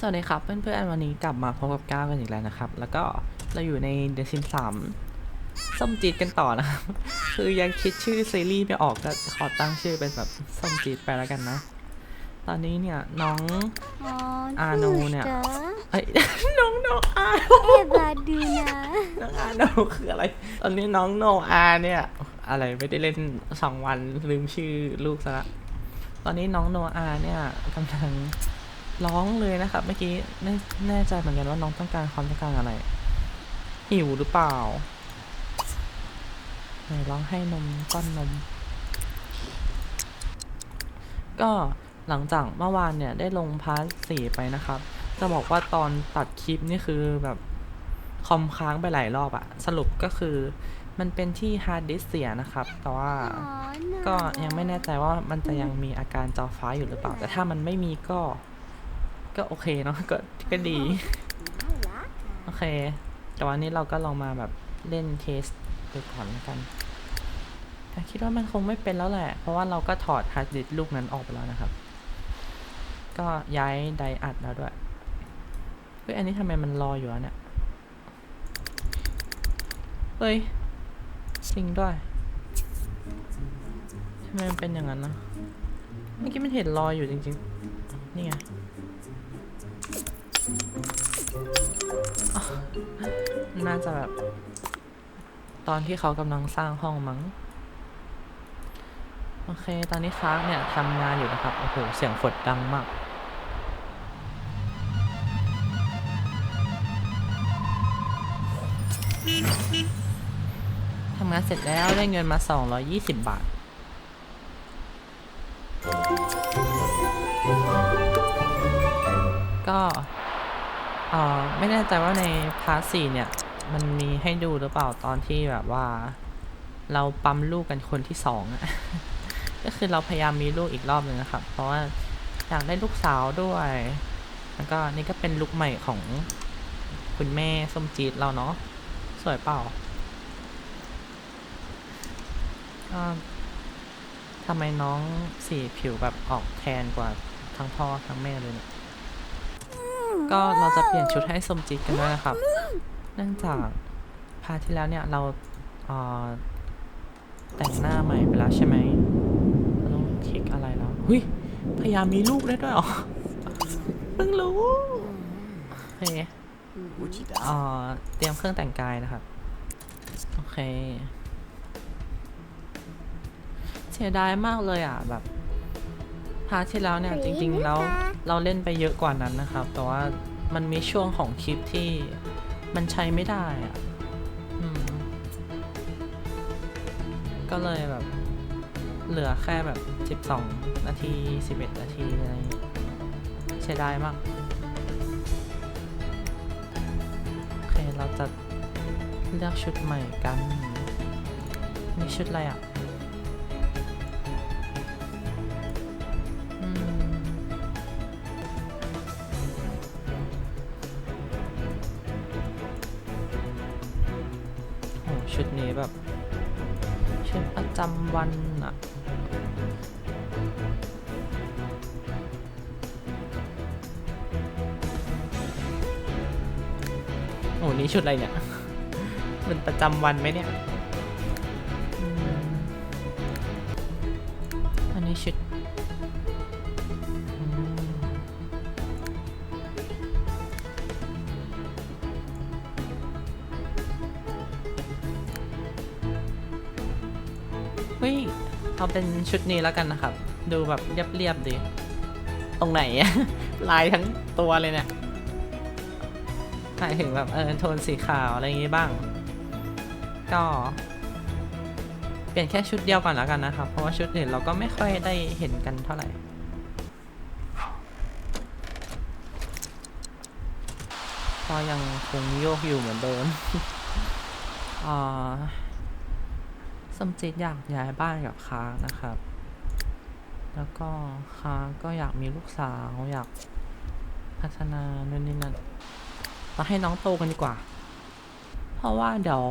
สวัสดีครับเพื่อนๆวันนี้กลับมาพบกับก้าวกันอีกแล้วนะครับ แล้วก็เราอยู่ใน The Sims 3ส้มจีดกันต่อนะครับ คือยังคิดชื่อซีรีส์ไม่ออกก็ขอตั้งชื่อเป็นแบบส้มจีดไปแล้วกันนะ ตอนนี้เนี่ยน้องอ๋ออาโนเนี่ยจ๊ะเอ้ยน้องโนอาเอ้บาดูนะน้องอาโนคืออะไร ตอนนี้น้องโนอาเนี่ยอะไรไม่ได้เล่นสองวันลืมชื่อลูกซะละตอนนี้น้องโนอาเนี่ยกำลัง ร้องเลยนะครับ เมื่อกี้ไม่แน่ใจเหมือนกันว่าน้องต้องการความต้องการอะไร หิวหรือเปล่าไหนร้องให้นมก้อนนม ก็หลังจากเมื่อวานเนี่ยได้ลงพาร์ทสี่ไปนะครับ จะบอกว่าตอนตัดคลิปนี่คือแบบคอมค้างไปหลายรอบอะสรุปก็คือมันเป็นที่ฮาร์ดดิสก์เสียนะครับ แต่ว่าอ๋อน่าก็ยังไม่แน่ใจว่ามันจะยังมีอาการจอฟ้าอยู่หรือเปล่า แต่ถ้ามันไม่มีก็ ก็โอเคเนาะก็ก็ดีน่ารักโอเค แต่วันนี้เราก็ลองมาแบบเล่นเทสดูก่อนแล้วกันแต่คิดว่ามันคงไม่เป็นแล้วแหละ เพราะว่าเราก็ถอดฮาร์ดดิสก์ลูกนั้นออกไปแล้วนะครับ ก็ย้ายไดอัดแล้วด้วยเฮ้ยอันนี้ทำไมมันรออยู่อะเนี่ยเฮ้ยจริงด้วยทำไมมันเป็นอย่างนั้นนะเมื่อกี้มันเห็นรอยอยู่จริงๆ นี่ไง น่าจะแบบ ตอนที่เขากำลังสร้างห้องมั้ง โอเค ตอนนี้ค้าเนี่ยทำงานอยู่นะครับ โอ้โห เสียงฝนดังมากทำงานเสร็จแล้วได้เงินมา 220 บาท ก็ เอ่อไม่แน่ใจว่าในพาร์ทสี่เนี่ย มันมีให้ดูหรือเปล่าตอนที่แบบว่า เราปั๊มลูกกันคนที่สองอะ ก็คือเราพยายามมีลูกอีกรอบหนึ่งนะครับ เพราะว่าอยากได้ลูกสาวด้วย แล้วก็นี่ก็เป็นลูกใหม่ของคุณแม่ส้มจีดเราเนาะสวยเปล่าทำไมน้องสีผิวแบบออกแทนกว่าทั้งพ่อทั้งแม่เลยเนี่ย ก็เราจะเปลี่ยนชุดให้สมจิตกันด้วยนะครับ เนื่องจากพาที่แล้วเนี่ยเราเอ่อแต่งหน้าใหม่ไปแล้วใช่ไหมเราต้องคลิกอะไรแล้วหุยพยายามมีลูกได้ด้วยเหรอเพิ่งรู้อเคเอ่อเตรียมเครื่องแต่งกายนะครับ โอเค เสียดายมากเลยอะแบบ พาร์ทที่แล้วเนี่ยจริงๆแล้วเราเล่นไปเยอะกว่านั้นนะครับ แต่ว่ามันมีช่วงของคลิปที่มันใช้ไม่ได้อะอืมก็เลยแบบ เหลือแค่แบบ 12 นาที 11 นาทีอะไรอย่างงี้ใช้ได้มากโอเคเราจะเลือกชุดใหม่กันนี่ชุดอะไรอะ วันอะโอ้นี่ชุดอะไรเนี่ย มันประจำวันไหมเนี่ย เอาเป็นชุดนี้แล้วกันนะครับ ดูแบบเรียบๆดี ตรงไหน ลายทั้งตัวเลยเนี่ยหมายถึงแบบเออโทนสีขาวอะไรอย่างงี้บ้าง ก็ เปลี่ยนแค่ชุดเดียวก่อนแล้วกันนะครับ เพราะว่าชุดอื่นเราก็ไม่ค่อยได้เห็นกันเท่าไหร่ก็ยังคงโยกอยู่เหมือนเดิมอ่า สมจิตอยากย้ายบ้านกับค้างนะครับ แล้วก็ค้างก็อยากมีลูกสาวอยากพัฒนานู่นนี่นั่นมาให้น้องโตกันดีกว่า เพราะว่าเดี๋ยว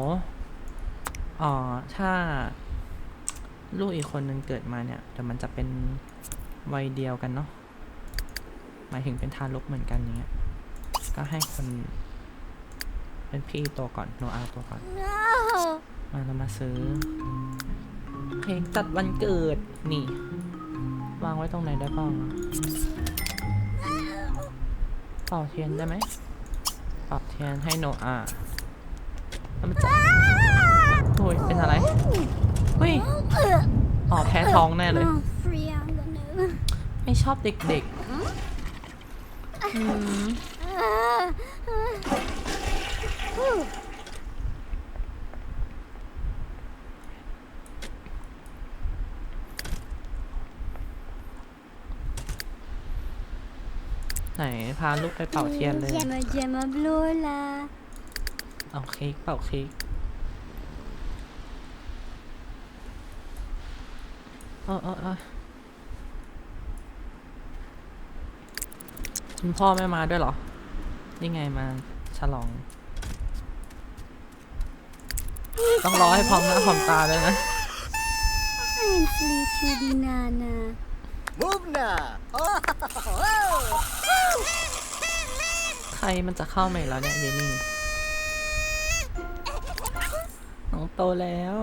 อ่าถ้าลูกอีกคนนึงเกิดมาเนี่ยเดี๋ยวมันจะเป็นวัยเดียวกันเนาะหมายถึงเป็นทารกเหมือนกันอย่างเงี้ย ก็ให้คนเป็นพี่ตัวก่อนโนอาตัวก่อน มาเรามาซื้อเพลงจัดวันเกิด นี่ วางไว้ตรงไหนได้บ้างเป่าเทียนได้ไหมเป่าเทียนให้โนอาแล้วมันจะโอ้ยเป็นอะไรเฮ้ยอ๋อแพ้ท้องแน่เลย ไม่ชอบเด็กๆอืม ไหนพาลูกไปเป่าเทียนเลย มาเจมาบลูลาเอาเค้กเป่าเค้กเออเออเออคุณพ่อไม่มาด้วยเหรอนี่ไงมาฉลอง ต้องรอให้พร้อมหน้าพร้อมตาด้วยนะไอ้สลีชู รมันจะเข้ามาอีกแล้วเนี่ยเยนี่น้องโตแล้ว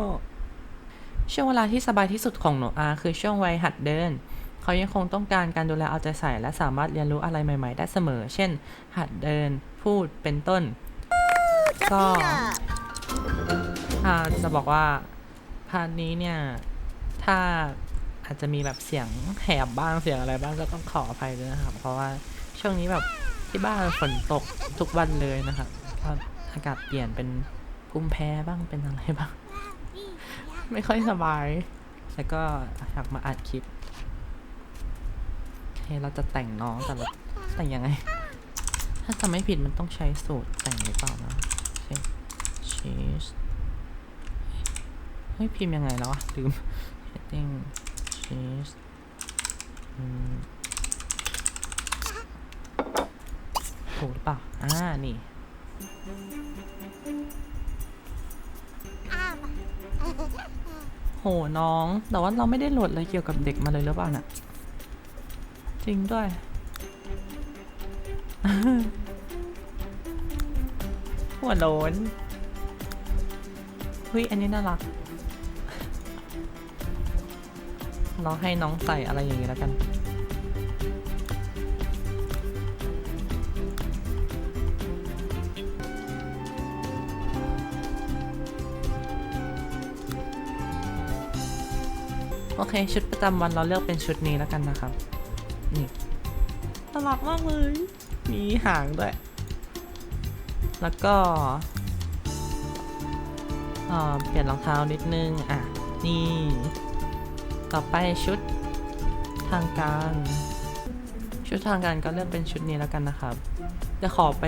ช่วงเวลาที่สบายที่สุดของหนูอาคือช่วงวัยหัดเดิน เขายังคงต้องการการดูแลเอาใจใส่และสามารถเรียนรู้อะไรใหม่ ๆ ได้เสมอ เช่น หัดเดิน พูดเป็นต้น ก็อ่าจะบอกว่าพาร์ทนี้เนี่ย ถ้าอาจจะมีแบบเสียงแหบบ้างเสียงอะไรบ้างก็ต้องขออภัยด้วยนะครับ เพราะว่าช่วงนี้แบบ ที่บ้านฝนตกทุกวันเลยนะครับก็อากาศเปลี่ยนเป็นภูมิแพ้บ้างเป็นอะไรบ้าง ไม่ค่อยสบาย แล้วก็อยากมาอัดคลิปเคเราจะแต่งน้องแต่เราแต่งยังไง ถ้าจำไม่ผิดมันต้องใช้สูตรแต่งหรือเปล่านะเช็คชีสเฮ้ยพิมพ์ยังไงแล้วอะลืม heading cheese อืม ถูกหรือเปล่า อ่า นี่โหน้อง แต่ว่าเราไม่ได้โหลดอะไรเกี่ยวกับเด็กมาเลยหรือเปล่าน่ะ จริงด้วย หัวโลนเฮ้ย อันนี้น่ารัก เราให้น้องใส่อะไรอย่างนี้แล้วกัน เคชุดประจำวันเราเลือกเป็นชุดนี้แล้วกันนะครับ นี่น่ารักมากเลย มีหางด้วย แล้วก็เปลี่ยนรองเท้านิดนึง อะ นี่ ต่อไปชุดทางการ ชุดทางการก็เลือกเป็นชุดนี้แล้วกันนะครับ จะขอไป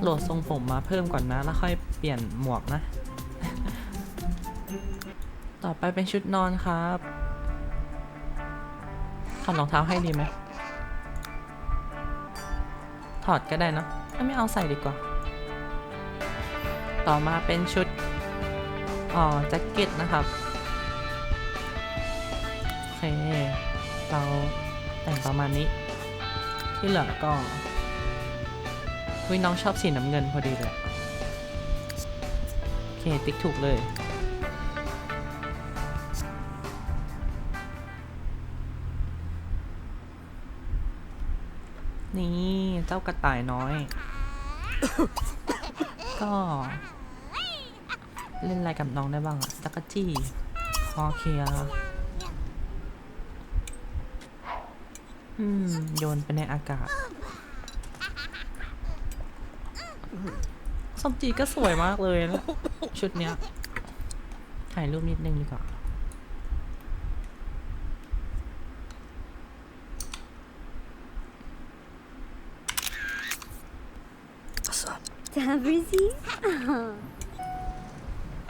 โหลดทรงผมมาเพิ่มก่อนนะ แล้วค่อยเปลี่ยนหมวกนะ ต่อไปเป็นชุดนอนครับ อดรองเท้าให้ดีไหมถอดก็ได้เนอะถ้าไม่เอาใส่ดีกว่า ต่อมาเป็นชุดอ๋อแจ็คเก็ตนะครับโอเคเราแต่งประมาณนี้ ที่เหลือก็วิน้องชอบสีน้ำเงินพอดีเลยโอเคติ๊กถูกเลย เจ้ากระต่ายน้อย ก็ เล่นอะไรกับน้องได้บ้างอะจักรจี้คอเคลียอืม โยนไปในอากาศสมจีก็สวยมากเลยนะชุดเนี้ย ถ่ายรูปนิดนึงดีกว่า จาบริซีอ่า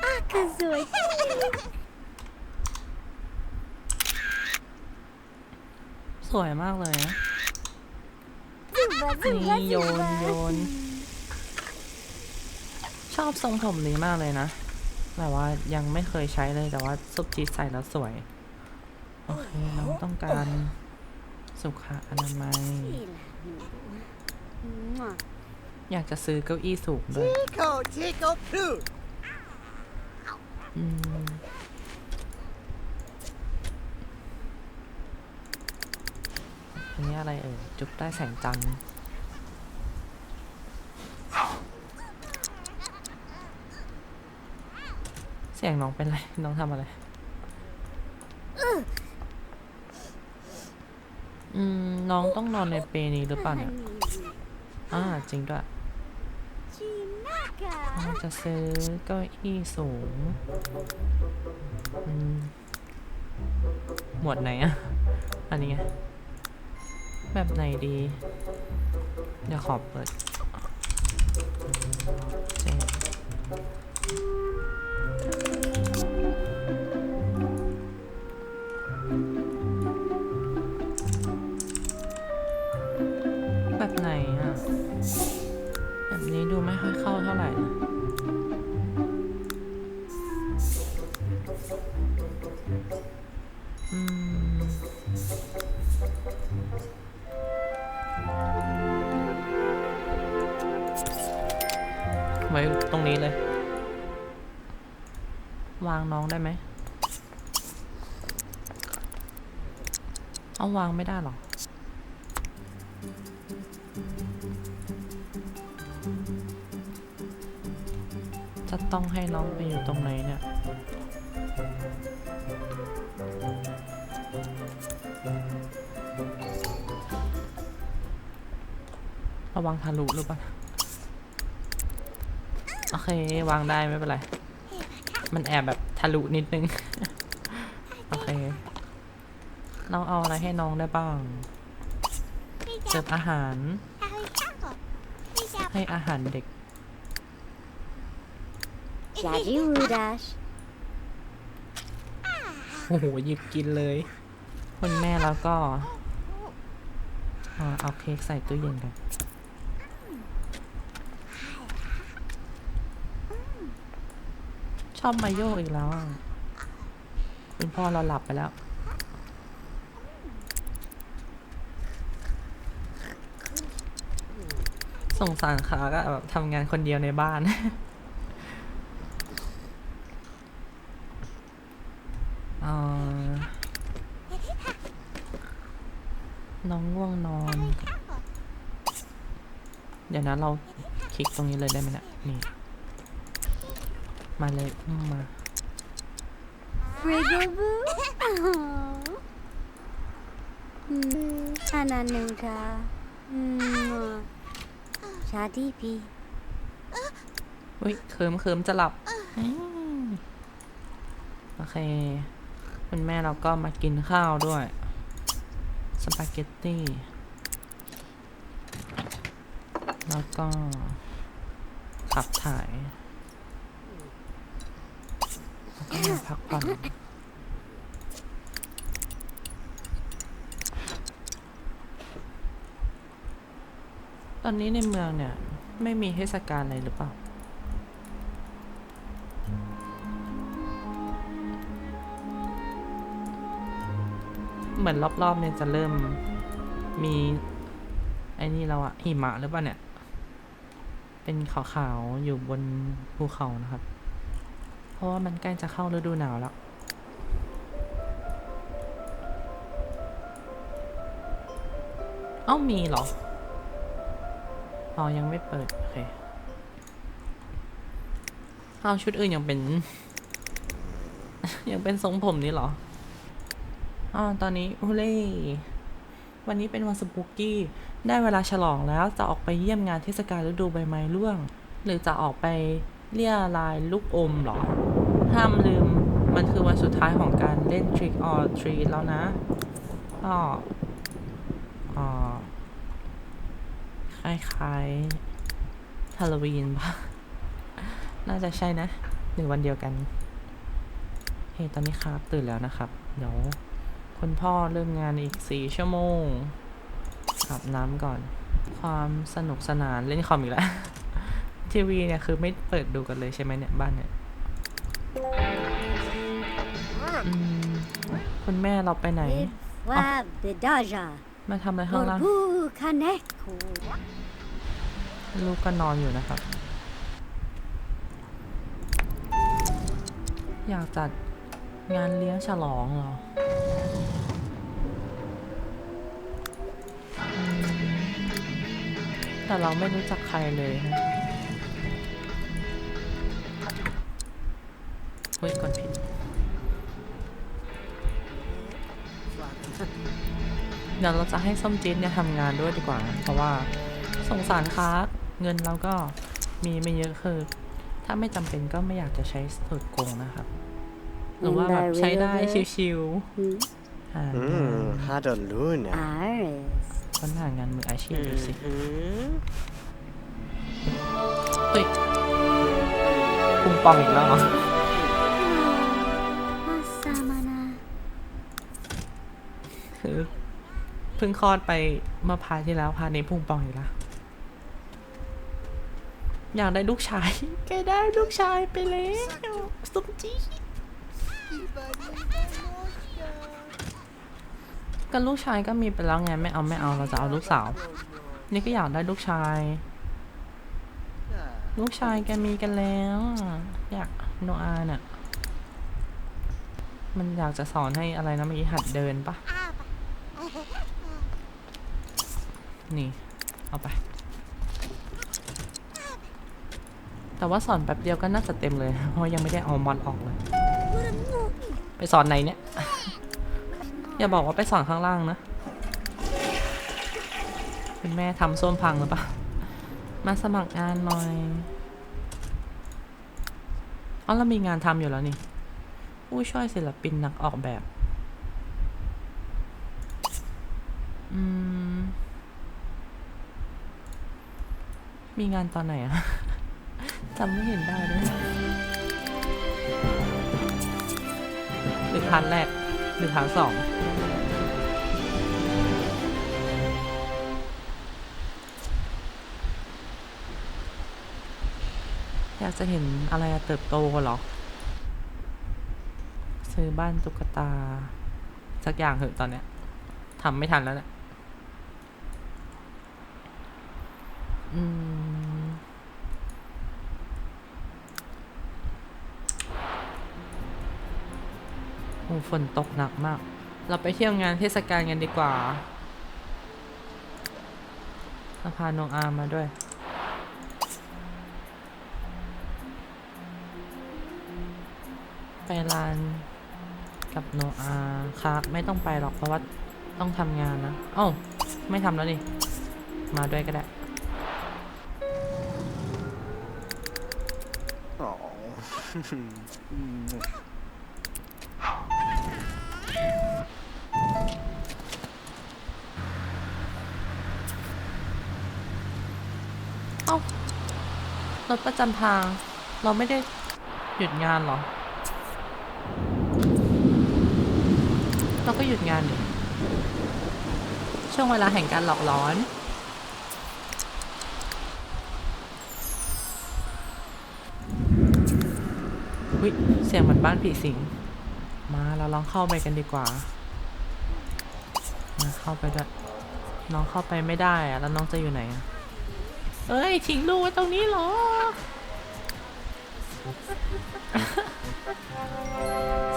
อะก็สวยสวยมากเลยนะจุบะจุบะนี่โยจุนบะโยน ชอบทรงผมนี้มากเลยนะ แต่ว่ายังไม่เคยใช้เลยแต่ว่าซุปจีใส่แล้วสวย โอเคน้องต้องการสุขอนามัยนี่แหละ Mwah. อยากจะซื้อเก้าอี้สูงด้วย Tico, Tico, Poo. อืมอันนี้อะไรเอ่ยจุบใต้แสงจันทร์เสียงน้องเป็นไร น้องทำอะไร อืม น้องต้องนอนในเปลนี้หรือเปล่าเนี่ยอ่าจริงด้วย Chinaka. เรา จะซื้อเก้าอี้สูงหมวดไหนอะอันนี้ไง แบบไหนดี เดี๋ยวขอเปิดางน้องได้ไหม เอาวางไม่ได้หรอ จะต้องให้น้องไปอยู่ตรงไหนเนี่ยระวังทะลุหรือเปล่า โอเค วางได้ไม่เป็นไร มันแอบแบบ ทะลุนิดนึง โอเค เราเอาอะไรให้น้องได้บ้าง เสิร์ฟอาหาร ให้อาหารเด็ก Daddy Rudash. โอ้โหหยิบกินเลย คุณแม่แล้วก็ อ่าเอาเค้กใส่ตู้เย็นกัน อบมาโยกอีกแล้วอะคุณพ่อเราหลับไปแล้วสงสารขาก็แบบทำงานคนเดียวในบ้านอ่อน้องง่วงนอน เดี๋ยวนะเราคลิกตรงนี้เลยได้ไหมนะนี่ มาเลยอุ้มมา Frigaboo. Hmm. Ananuka. Mwah. Shadi P. อุ้ยเคิมเคิมจะหลับอืมโอเค คุณแม่เราก็มากินข้าวด้วย สปาเกตตี้ แล้วก็ขับถ่ายแล้วก็มา พักผ่อนตอนนี้ในเมืองเนี่ย ไม่มีเทศกาลอะไรหรือเปล่า เหมือนรอบๆเนี่ยจะเริ่มมี ไอ้นี่แล้วอะหิมะหรือเปล่าเนี่ย เป็นขาวๆอยู่บนภูเขานะครับ เพราะว่ามันใกล้จะเข้าฤดูหนาวแล้ว เอ้ามีเหรออ๋อยังไม่เปิด โอเค เอาชุดอื่นยังเป็น ยังเป็นทรงผมนี่เหรออ๋อตอนนี้ฮูเล่วันนี้เป็นวันสปุกกี้ ได้เวลาฉลองแล้วจะออกไปเยี่ยมงานเทศกาลฤดูใบไม้ร่วง หรือจะออกไปเลี่ยลายลูกอมหรอ ห้ามลืม มันคือวันสุดท้ายของการเล่น Trick or Treat แล้วนะก็อ่าคล้ายๆฮาโลวีนปะน่าจะใช่นะ หรือวันเดียวกัน เฮ้ตอนนี้ครับตื่นแล้วนะครับ เดี๋ยวคุณพ่อเริ่มงานอีกสี่ชั่วโมงอาบน้ำก่อน ความสนุกสนานเล่นคอมอีกแล้ว ทีวีเนี่ยคือไม่เปิดดูกันเลยใช่ไหมเนี่ยบ้านเนี่ย คุณแม่เราไปไหน Wab Bedaja. มาทำอะไรข้างล่าง Borbu Kaneko. ลูกก็นอนอยู่นะครับ อยากจัดงานเลี้ยงฉลองเหรออืมแต่เราไม่รู้จักใครเลยนะเฮ้ยกดผิด เดี๋ยวเราจะให้ส้มจี๊ดเนี่ยทำงานด้วยดีกว่านะเพราะว่าสงสารค้าเงินเราก็มีไม่เยอะคือ ถ้าไม่จำเป็นก็ไม่อยากจะใช้สูตรโกงนะครับ หรือว่าแบบใช้ได้ชิว Hmm. ๆอ่า Hmm, hada luna. Aris. ค้นหางานมืออาชีพดูสิ Hmm. เฮ้ยปุงปองอีกแล้วเหรอ Asamana. คือ เพิ่งคลอดไปเมื่อพาที่แล้วพานี้พุงปองอยู่แล้วอยากได้ลูกชาย แกได้ลูกชายไปแล้วสุมจีก็ลูกชายก็มีไปแล้วไงไม่เอาไม่เอาเราจะเอาลูกสาว นี่ก็อยากได้ลูกชาย ลูกชายแกมีกันแล้วอะอยากโนอาเนี่ยมันอยากจะสอนให้อะไรนะเมื่อกี้หัดเดินปะ นี่ เอาไป แต่ว่าสอนแป๊บเดียวก็น่าจะเต็มเลย เพราะยังไม่ได้เอามอนออกเลย ไปสอนไหนเนี่ย อย่าบอกว่าไปสอนข้างล่างนะ คุณแม่ทำส้วมพังหรือเปล่า มาสมัครงานหน่อยอ๋อเรามีงานทำอยู่แล้วนี่ ผู้ช่วยศิลปินนักออกแบบ อืม มีงานตอนไหนอะจำไม่เห็นได้เลยหรือพาร์ทแรกหรือพาร์ทสองอยากจะเห็นอะไรอะเติบโตเหรอ ซื้อบ้านตุ๊กตา สักอย่างเหอะตอนเนี้ยทำไม่ทันแล้วแหละอืม ฝนตกหนักมาก เราไปเที่ยวงานเทศกาลกันดีกว่าเราพาน้องอาร์มมาด้วย ไปร้านกับโนอาครับไม่ต้องไปหรอกเพราะว่าต้องทำงานนะเอ้าไม่ทำแล้วนี่ มาด้วยก็ได้ Oh. เอ้ รถประจำทาง เราไม่ได้หยุดงานหรอ เราก็หยุดงานนี่ช่วงเวลาแห่งการหลอกร้อนวิเสียงเหมือนบ้านผีสิง มาเราลองเข้าไปกันดีกว่า มาเข้าไปด้วยน้องเข้าไปไม่ได้อะแล้วน้องจะอยู่ไหนอะ เอ้ยทิ้งลูกไว้ตรงนี้เหรอ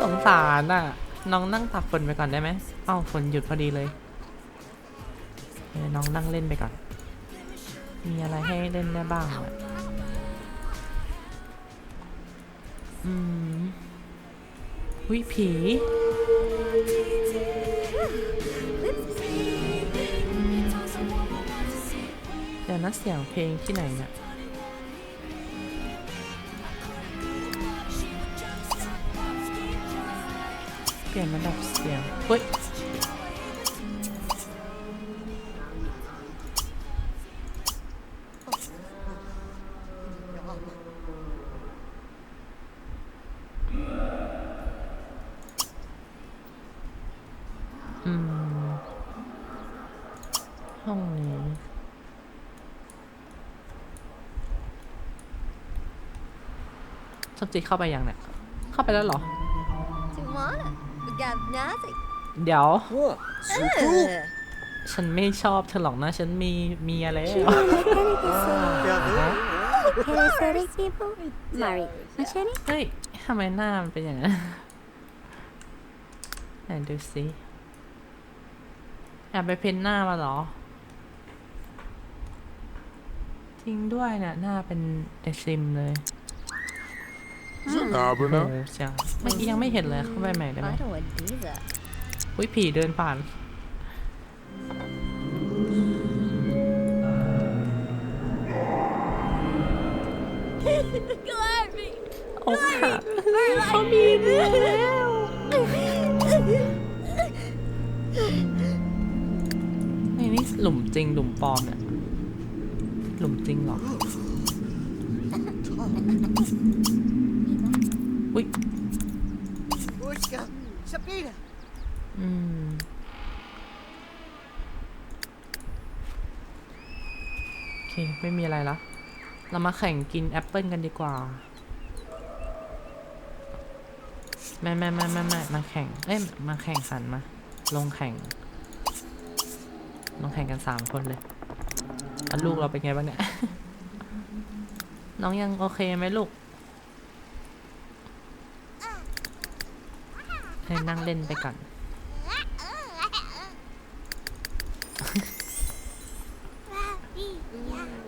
สงสารอะ น้องนั่งตากฝนไปก่อนได้ไหมเอ้าฝนหยุดพอดีเลยเอ้ยน้องนั่งเล่นไปก่อน มีอะไรให้เล่นได้บ้างอะอืมวิผี ดี๋ยวนะเสียงเพลงที่ไหนเนี่ยเปลี่ยนระดับเสียงเฮ้ย จิเข้าไปยังเนี่ย เข้าไปแล้วเหรอ Tumana. Gab nazi. เดี๋ยว ฉันไม่ชอบเธอหรอกนะ ฉันมีเมียแล้ว Parasitic people? Mari, Machete? เฮ้ยทำไมหน้ามันเป็นอย่างนั้นไหนดูสิแอบไปเพ้นหน้ามาเหรอ จริงด้วยเนี่ยหน้าเป็นเดซิมเลย โอ้ now. เสียงเมื่อกี้ยังไม่เห็นเลยเข้าไปใหม่ได้ไหม I don't want these up. อุ้ยผีเดินผ่านโอ้ค่ะเขามีเมียแล้วนี่นี่หลุมจริงหลุมปลอมเนี่ย หลุมจริงเหรอ อุ้ยอืมโอเค ไม่มีอะไรละ เรามาแข่งกินแอปเปิลกันดีกว่าแม่แม่แม่แม่แม่มาแข่ง เอ้ย มาแข่งขันมา ลงแข่ง ลงแข่งกันสามคนเลยอะลูกเราเป็นไงบ้างเนี่ย น้องยังโอเคไหมลูก ให้นั่งเล่นไปก่อน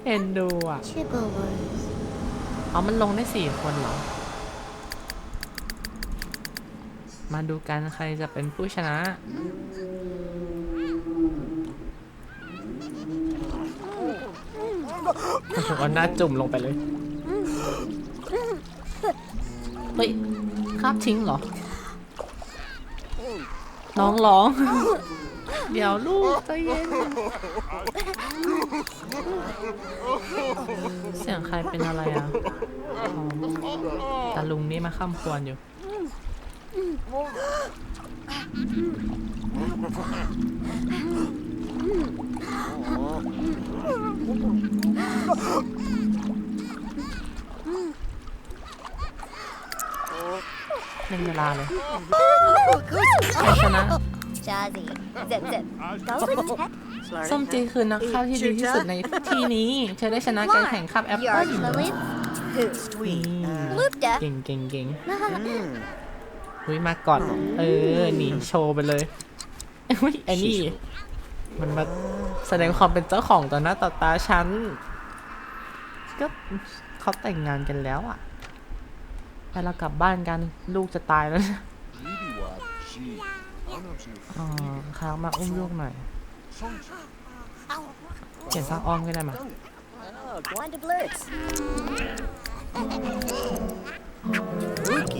เอ็นดูอะ อ๋อ มันลงได้สี่คนเหรอ มาดูกันใครจะเป็นผู้ชนะ เอาหน้าจุ่มลงไปเลย เฮ้ยคาบทิ้งเหรอ น้องร้อง เดี๋ยวลูกใจเย็น เสียงใครเป็นอะไรอะอ๋อตาลุงนี่มาข้ามควรอยู่ เล่นเวลาเลยใครชนะ Jazzy. Zip, zip. Go for the tech. ส้มจีคือนักฆ่าที่ดีที่สุดในที่นี้ เธอได้ชนะการแข่งขับแอปเปิ้ล Yard Lilith. Who? นี่ Lupta. เก่งเก่งเก่ง อุ้ยมาก่อน เออ นี่โชว์ไปเลยอุ้ยไอ้นี่ มันมาแสดงความเป็นเจ้าของต่อหน้าต่อตาฉัน ก็เขาแต่งงานกันแล้วอะ ไปเรากลับบ้านกันลูกจะตายแล้วนะอ๋อค้างมาอุ้มลูกหน่อยเขียนซักอ้อมก็ได้มา One to blitz. โอเค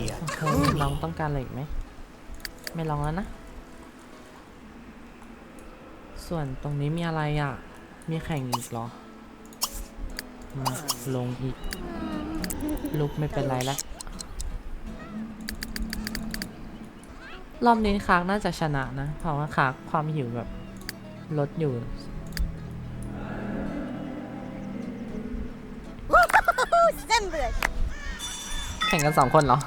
ลองต้องการอะไรอีกไหม ไม่ลองแล้วนะ ส่วนตรงนี้มีอะไรอะ มีแข่งอีกเหรอ มาลงอีก ลุกไม่เป็นไรแล้ว รอบนี้คากน่าจะชนะนะ เพราะว่าคากความหิวแบบลดอยู่ Semblance. แข่งกันสองคนเหรอ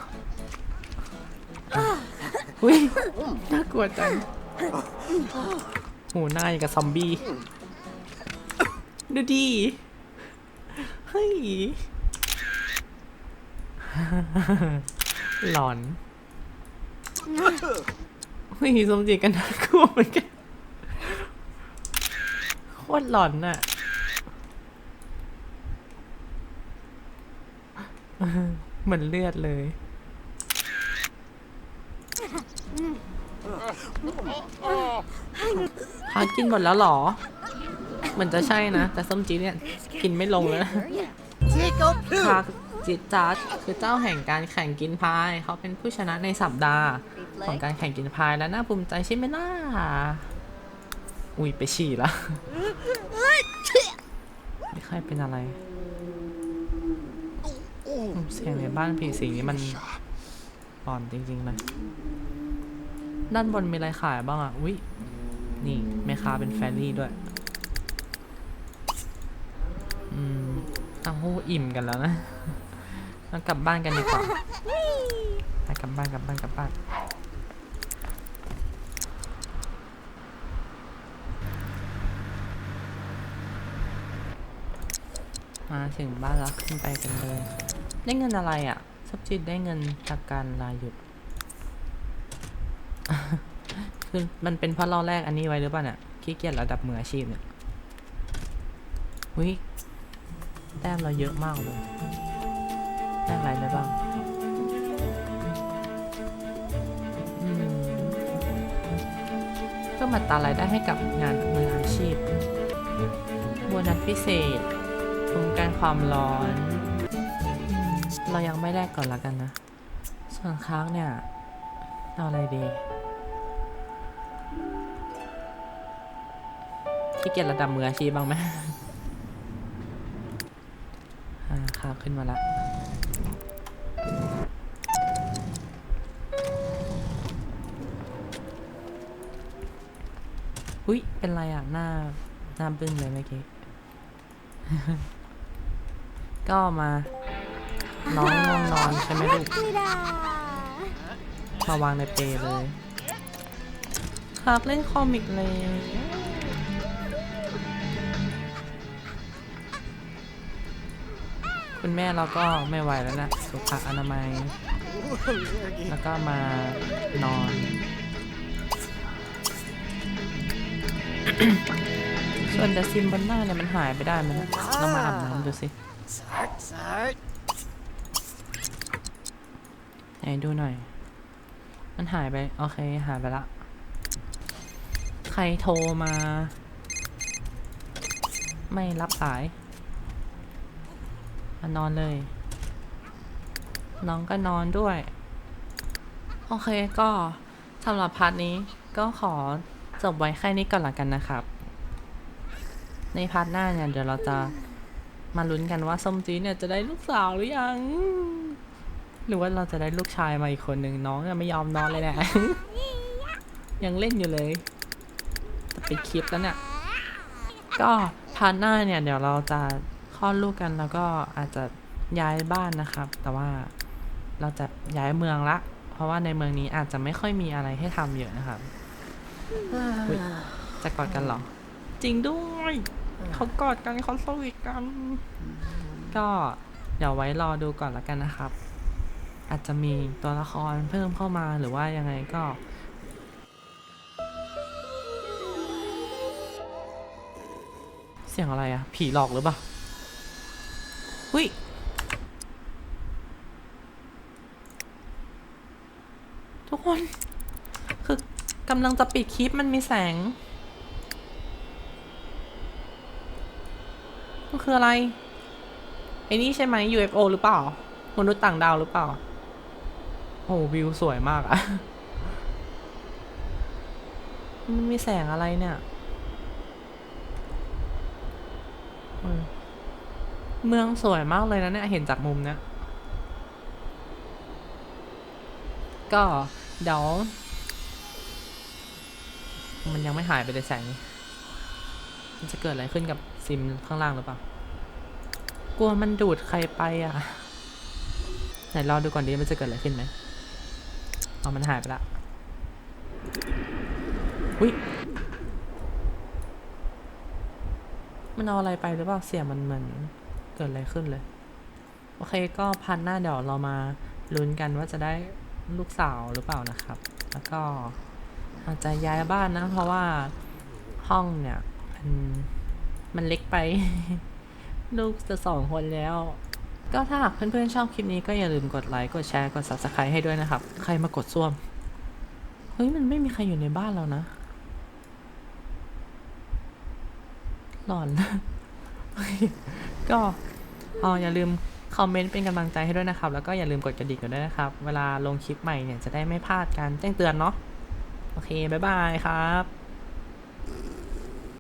อุ้ยน่ากลัวจังหูหน้าอย่างกับซอมบี้ ดูดี เฮ้ย หลอน เฮ้ยสมจิตกันน่ากลัวเหมือนกัน โคตรหลอนน่ะเหมือนเลือดเลยพากินหมดแล้วหรอ เหมือนจะใช่นะ แต่ส้มจีเนี่ย กินไม่ลงแล้วนะพาจิตจัดคือเจ้าแห่งการแข่งกินพาย เขาเป็นผู้ชนะในสัปดาห์ ของการแข่งกินพายและน่าภูมิใจใช่ไหมล่ะ อุ้ยไปฉี่ละไม่ใครเป็นอะไร เสียงในบ้านผีสิงนี่มันอ่อนจริงๆเลยด้านบนมีอะไรขายบ้างอะ อุ้ยนี่แม่ค้าเป็นแฟรรี่ด้วย อืมตั้งหูอิ่มกันแล้วนะเรากลับบ้านกันดีกว่าไปกลับบ้านกลับบ้านกลับบ้าน มาถึงบ้านแล้วขึ้นไปกันเลย ได้เงินอะไรอะ่ะซับจิตได้เงินจากการลาหยุด คือมันเป็นเพราะเราแรกอันนี้ไว้หรือเปล่าเนี่ยขี้เกียจระดับมืออาชีพเนี่ยวิแต้มเราเยอะมากเลยได้อะไรได้บ้างอืมเพิ่มอัตารายได้ให้กับงานมืออาชีพโบนัสพิเศษ คุ้มกันความร้อน เรายังไม่แลกก่อนละกันนะ ส่วนค้างเนี่ยเอาอะไรดีขี้เกียจระดับมืออาชีพบ้างไหมข้าวขึ้นมาละอุ๊ยเป็นไรอะ หน้า หน้าบึ้งเลยเมื่อกี้ ก็มา น้องง่วงนอนใช่ไหมลูก มาวางในเปเลย ครับเล่นคอมิกเลยคุณแม่เราก็ไม่ไหวแล้วนะสุขอนามัย แล้วก็มานอน ส่วนแต่ซิมบนหน้าเนี่ยมันหายไปได้ไหมนะเรามาอาบน้ำดูสิ ไหนดูหน่อย มันหายไป โอเค หายไปละ ใครโทรมา ไม่รับสายมานอนเลย น้องก็นอนด้วย โอเคก็สำหรับพาร์ทนี้ก็ขอจบไว้แค่นี้ก่อนละกันนะครับ ในพาร์ทหน้าเนี่ยเดี๋ยวเราจะ มาลุ้นกันว่าส้มจีเนี่ยจะได้ลูกสาวหรือยัง หรือว่าเราจะได้ลูกชายมาอีกคนหนึ่งน้องยังไม่ยอมนอนเลยแหละ ยังเล่นอยู่เลยจะไปคลิปแล้วเนี่ย ก็พาร์ทหน้าเนี่ย เดี๋ยวเราจะคลอดลูกกันแล้วก็อาจจะย้ายบ้านนะครับ แต่ว่าเราจะย้ายเมืองละ เพราะว่าในเมืองนี้อาจจะไม่ค่อยมีอะไรให้ทำเยอะนะครับจะกอดกันหรอ จริงด้วย เขากอดกันเขาสวีทกัน ก็เดี๋ยวไว้รอดูก่อนละกันนะครับ อาจจะมีตัวละครเพิ่มเข้ามาหรือว่ายังไงก็เสียงอะไรอะผีหลอกหรือเปล่าหุยทุกคน คือกำลังจะปิดคลิปมันมีแสง มัน คืออะไร ไอ้นี่ใช่ไหม UFO หรือเปล่า มนุษย์ต่างดาวหรือเปล่า โอ้วิวสวยมากอะมันมีแสงอะไรเนี่ย เมืองสวยมากเลยนะเนี่ย เห็นจากมุมเนี้ยก็เดี๋ยว มันยังไม่หายไปเลยแสงมันจะเกิดอะไรขึ้นกับซิมข้างล่างหรือเปล่า กลัวมันดูดใครไปอะไหนรอดูก่อนดีมันจะเกิดอะไรขึ้นไหมเอามันหายไปละอุ้ยมันเอาอะไรไปหรือเปล่าเสียงมันเหมือนเกิดอะไรขึ้นเลย โอเคก็พันหน้าเดี๋ยวเรามาลุ้นกันว่าจะได้ลูกสาวหรือเปล่านะครับ แล้วก็อาจจะย้ายบ้านนะเพราะว่าห้องเนี่ยมันมันเล็กไป ลูกจะสองคนแล้ว ก็ถ้าหากเพื่อนๆชอบคลิปนี้ก็อย่าลืมกดไลค์กดแชร์กด subscribe ให้ด้วยนะครับ ใครมากดซ่วม เฮ้ย มันไม่มีใครอยู่ในบ้านเรานะ หลอน ก็อ๋ออย่าลืมคอมเมนต์เป็นกำลังใจให้ด้วยนะครับ แล้วก็อย่าลืมกดกระดิ่งกันด้วยนะครับ เวลาลงคลิปใหม่เนี่ยจะได้ไม่พลาดการแจ้งเตือนเนาะ โอเค บ๊ายบายครับ